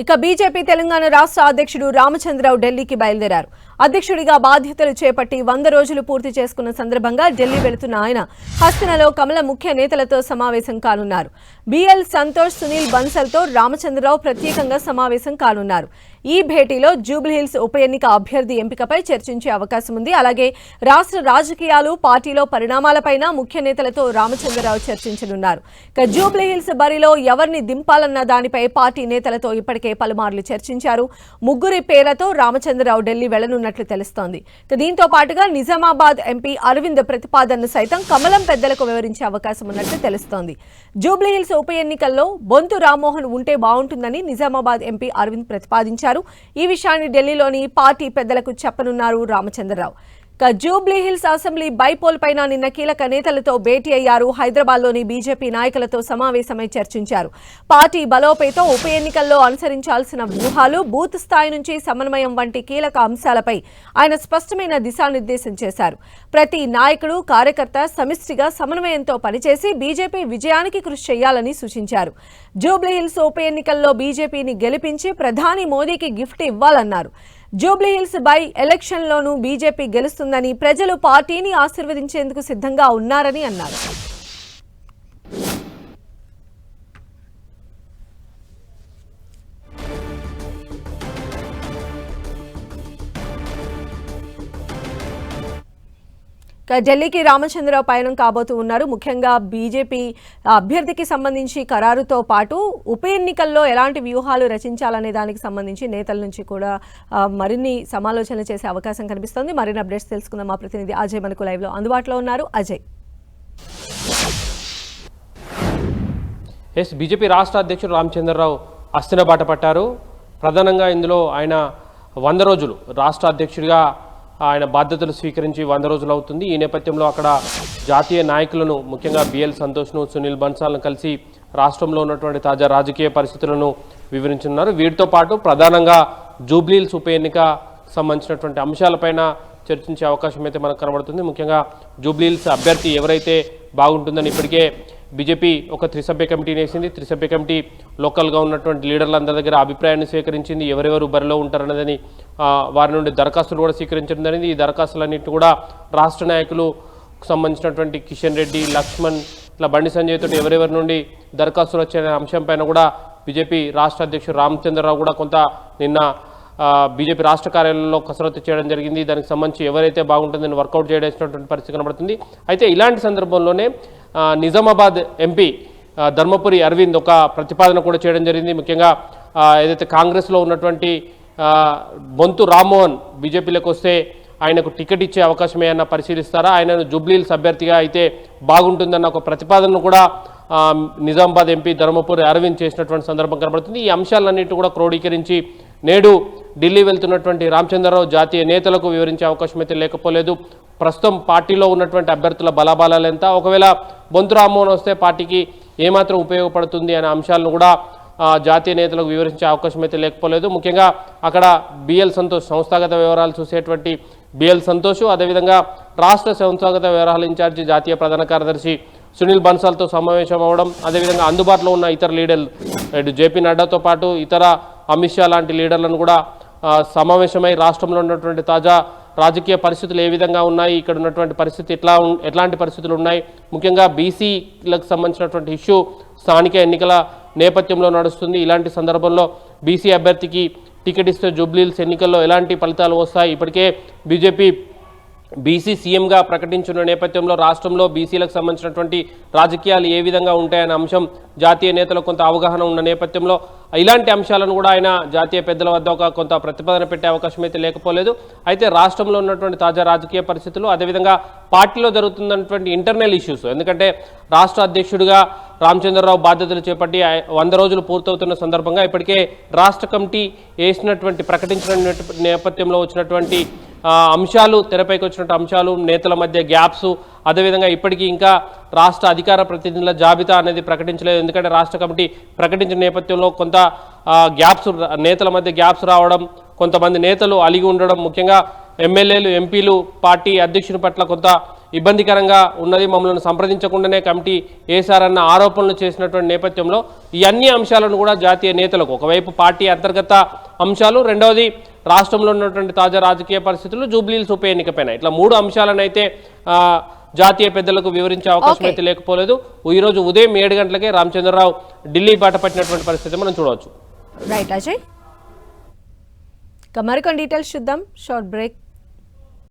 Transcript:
ఇక బీజేపీ తెలంగాణ రాష్ట్ర అధ్యక్షుడు రామచంద్రరావు ఢిల్లీకి బయలుదేరారు. అధ్యక్షుడిగా బాధ్యతలు చేపట్టి వంద రోజులు పూర్తి చేసుకున్న సందర్భంగా ఢిల్లీ వెళుతున్న ఆయన హస్తినలో కమల ముఖ్య నేతలతో సమావేశం కానున్నారు. బిఎల్ సంతోష్ సునీల్ బన్సల్తో రామచంద్రరావు ప్రత్యేకంగా సమావేశం కానున్నారు. ఈ భేటీలో జూబ్లీహిల్స్ ఉప ఎన్నిక అభ్యర్థి ఎంపికపై చర్చించే అవకాశం ఉంది. అలాగే రాష్ట్ర రాజకీయాలు పార్టీలో పరిణామాలపైన ముఖ్య నేతలతో రామచంద్రరావు చర్చించనున్నారు. ఇక జూబ్లీహిల్స్ బరిలో ఎవరిని దింపాలన్న దానిపై పార్టీ నేతలతో ఇప్పటికే పలుమార్లు చర్చించారు. ముగ్గురి పేర్లతో రామచంద్రరావు ఢిల్లీ వెళ్ళనున్నట్లు తెలుస్తోంది. ఇక దీంతో పాటుగా నిజామాబాద్ ఎంపీ అరవింద్ ప్రతిపాదనను సైతం కమలం పెద్దలకు వివరించే అవకాశం ఉన్నట్లు తెలుస్తోంది. జూబ్లీహిల్స్ ఉప ఎన్నికల్లో బొంతు రామ్మోహన్ ఉంటే బాగుంటుందని నిజామాబాద్ ఎంపీ అరవింద్ ప్రతిపాదించారు. ఈ విషయాన్ని ఢిల్లీలోని పార్టీ పెద్దలకు చెప్పనున్నారు రామచంద్రరావు. జూబ్లీ హిల్స్ అసెంబ్లీ బైపోల్ పైన నిన్న కీలక నేతలతో భేటీ అయ్యారు. హైదరాబాద్లోని బీజేపీ నాయకులతో సమావేశమై చర్చించారు. పార్టీ బలోపేతం ఉప ఎన్నికల్లో అనుసరించాల్సిన వ్యూహాలు బూత్ స్థాయి నుంచి సమన్వయం వంటి కీలక అంశాలపై ఆయన స్పష్టమైన దిశానిర్దేశం చేశారు. ప్రతి నాయకుడు కార్యకర్త సమిష్టిగా సమన్వయంతో పనిచేసి బీజేపీ విజయానికి కృషి చేయాలని సూచించారు. జూబ్లీ హిల్స్ ఉప ఎన్నికల్లో బీజేపీని గెలిపించి ప్రధాని మోదీకి గిఫ్ట్ ఇవ్వాలన్నారు. జూబ్లీహిల్స్ బై ఎలక్షన్లోనూ బీజేపీ గెలుస్తుందని ప్రజలు పార్టీని ఆశీర్వదించేందుకు సిద్ధంగా ఉన్నారని అన్నారు. ఢిల్లీకి రామచంద్రరావు పయనం కాబోతూ ఉన్నారు. ముఖ్యంగా బీజేపీ అభ్యర్థికి సంబంధించి ఖరారుతో పాటు ఉప ఎన్నికల్లో ఎలాంటి వ్యూహాలు రచించాలనే దానికి సంబంధించి నేతల నుంచి కూడా మరిన్ని సమాలోచనలు చేసే అవకాశం కనిపిస్తోంది. మరిన్ని అప్డేట్స్ తెలుసుకుందాం. మా ప్రతినిధి అజయ్ మనకు లైవ్లో అందుబాటులో ఉన్నారు. అజయ్. ఎస్ బీజేపీ రాష్ట్ర అధ్యక్షుడు రామచంద్రరావు అస్థిన బాట పట్టారు. ప్రధానంగా ఇందులో ఆయన వంద రోజులు రాష్ట్ర అధ్యక్షుడిగా ఆయన బాధ్యతలు స్వీకరించి వంద రోజులు అవుతుంది. ఈ నేపథ్యంలో అక్కడ జాతీయ నాయకులను ముఖ్యంగా బిఎల్ సంతోష్ను సునీల్ బన్సాల్ను కలిసి రాష్ట్రంలో ఉన్నటువంటి తాజా రాజకీయ పరిస్థితులను వివరించనున్నారు. వీటితో పాటు ప్రధానంగా జూబ్లీల్స్ ఉప ఎన్నిక సంబంధించినటువంటి అంశాలపైన చర్చించే అవకాశం అయితే మనకు కనబడుతుంది. ముఖ్యంగా జూబ్లీల్స్ అభ్యర్థి ఎవరైతే బాగుంటుందని ఇప్పటికే బీజేపీ ఒక త్రిసభ్య కమిటీని వేసింది త్రిసభ్య కమిటీ లోకల్గా ఉన్నటువంటి లీడర్లందరి దగ్గర అభిప్రాయాన్ని స్వీకరించింది. ఎవరెవరు బరిలో ఉంటారన్నదని వారి నుండి దరఖాస్తులు కూడా స్వీకరించడం జరిగింది. ఈ దరఖాస్తులన్నింటినీ కూడా రాష్ట్ర నాయకులు సంబంధించినటువంటి కిషన్ రెడ్డి లక్ష్మణ్ ఇట్లా బండి సంజయ్ తోటి ఎవరెవరి నుండి దరఖాస్తులు వచ్చే అంశంపైన కూడా బీజేపీ రాష్ట్ర అధ్యక్షుడు రామచంద్రరావు కూడా కొంత నిన్న బీజేపీ రాష్ట్ర కార్యాలయంలో కసరత్తు చేయడం జరిగింది. దానికి సంబంధించి ఎవరైతే బాగుంటుందని వర్కౌట్ చేయడానికి పరిస్థితి కనబడుతుంది. అయితే ఇలాంటి సందర్భంలోనే నిజామాబాద్ ఎంపీ ధర్మపురి అరవింద్ ఒక ప్రతిపాదన కూడా చేయడం జరిగింది. ముఖ్యంగా ఏదైతే కాంగ్రెస్లో ఉన్నటువంటి బొంతు రామ్మోహన్ బీజేపీలోకి వస్తే ఆయనకు టికెట్ ఇచ్చే అవకాశమే అన్న పరిశీలిస్తారా? ఆయనను జూబ్లీల్స్ అభ్యర్థిగా అయితే బాగుంటుందన్న ఒక ప్రతిపాదనను కూడా నిజామాబాద్ ఎంపీ ధర్మపురి అరవింద్ చేసినటువంటి సందర్భం కనబడుతుంది. ఈ అంశాలన్నింటి కూడా క్రోడీకరించి నేడు ఢిల్లీ వెళ్తున్నటువంటి రామచంద్రరావు జాతీయ నేతలకు వివరించే అవకాశం అయితే లేకపోలేదు. ప్రస్తుతం పార్టీలో ఉన్నటువంటి అభ్యర్థుల బలాబలాలు ఎంత? ఒకవేళ బొంతు రామ్మోహన్ వస్తే పార్టీకి ఏమాత్రం ఉపయోగపడుతుంది అనే అంశాలను కూడా జాతీయ నేతలకు వివరించే అవకాశం అయితే లేకపోలేదు. ముఖ్యంగా అక్కడ బిఎల్ సంతోష్ సంస్థాగత వివరాలు చూసేటువంటి బిఎల్ సంతోష్ అదేవిధంగా రాష్ట్ర సంస్థాగత వ్యవహారాల ఇన్ఛార్జి జాతీయ ప్రధాన కార్యదర్శి సునీల్ బన్సాల్తో సమావేశం అవ్వడం అదేవిధంగా అందుబాటులో ఉన్న ఇతర లీడర్లు ఇటు జేపీ నడ్డాతో పాటు ఇతర అమిత్ షా లాంటి లీడర్లను కూడా సమావేశమై రాష్ట్రంలో ఉన్నటువంటి తాజా రాజకీయ పరిస్థితులు ఏ విధంగా ఉన్నాయి ఇక్కడ ఉన్నటువంటి పరిస్థితి ఎట్లా ఎట్లాంటి పరిస్థితులు ఉన్నాయి ముఖ్యంగా బీసీలకు సంబంధించినటువంటి ఇష్యూ స్థానిక ఎన్నికల నేపథ్యంలో నడుస్తుంది. ఇలాంటి సందర్భంలో బీసీ అభ్యర్థికి టికెట్ ఇస్తే జూబ్లీల్స్ ఎన్నికల్లో ఎలాంటి ఫలితాలు వస్తాయి? ఇప్పటికే బీజేపీ బీసీ సీఎంగా ప్రకటించిన నేపథ్యంలో రాష్ట్రంలో బీసీలకు సంబంధించినటువంటి రాజకీయాలు ఏ విధంగా ఉంటాయనే అంశం జాతీయ నేతలకు కొంత అవగాహన ఉన్న నేపథ్యంలో ఇలాంటి అంశాలను కూడా ఆయన జాతీయ పెద్దల వద్ద ఒక కొంత ప్రతిపాదన పెట్టే అవకాశం అయితే లేకపోలేదు. అయితే రాష్ట్రంలో ఉన్నటువంటి తాజా రాజకీయ పరిస్థితులు అదేవిధంగా పార్టీలో జరుగుతున్నటువంటి ఇంటర్నల్ ఇష్యూస్ ఎందుకంటే రాష్ట్ర అధ్యక్షుడిగా రామచంద్రరావు బాధ్యతలు చేపట్టి వంద రోజులు పూర్తవుతున్న సందర్భంగా ఇప్పటికే రాష్ట్ర కమిటీ వేసినటువంటి ప్రకటించిన నేపథ్యంలో వచ్చినటువంటి అంశాలు తెరపైకి వచ్చినటువంటి అంశాలు నేతల మధ్య గ్యాప్స్ అదేవిధంగా ఇప్పటికీ ఇంకా రాష్ట్ర అధికార ప్రతినిధుల జాబితా అనేది ప్రకటించలేదు. ఎందుకంటే రాష్ట్ర కమిటీ ప్రకటించిన నేపథ్యంలో కొంత గ్యాప్స్ నేతల మధ్య గ్యాప్స్ రావడం కొంతమంది నేతలు అలిగి ఉండడం ముఖ్యంగా ఎమ్మెల్యేలు ఎంపీలు పార్టీ అధ్యక్షుని పట్ల కొంత ఇబ్బందికరంగా ఉన్నది. మమ్మల్ని సంప్రదించకుండానే కమిటీ వేశారన్న ఆరోపణలు చేసినటువంటి నేపథ్యంలో ఈ అన్ని అంశాలను కూడా జాతీయ నేతలకు ఒకవైపు పార్టీ అంతర్గత అంశాలు రెండవది రాష్ట్రంలో ఉన్నటువంటి తాజా రాజకీయ పరిస్థితులు జూబ్లీల్స్ ఉప ఎన్నికపైన. ఇట్లా మూడు అంశాలను అయితే ఆ, జాతీయ పెద్దలకు వివరించే అవకాశం. అయితే లేకపోలేదు. ఈ రోజు ఉదయం ఏడు గంటలకే రామచంద్రరావు ఢిల్లీ బాట పట్టినటువంటి పరిస్థితి మనం చూడవచ్చు. రైట్ అజయ్ ఇక మరికొన్ని డీటెయిల్స్ చూద్దాం. Short break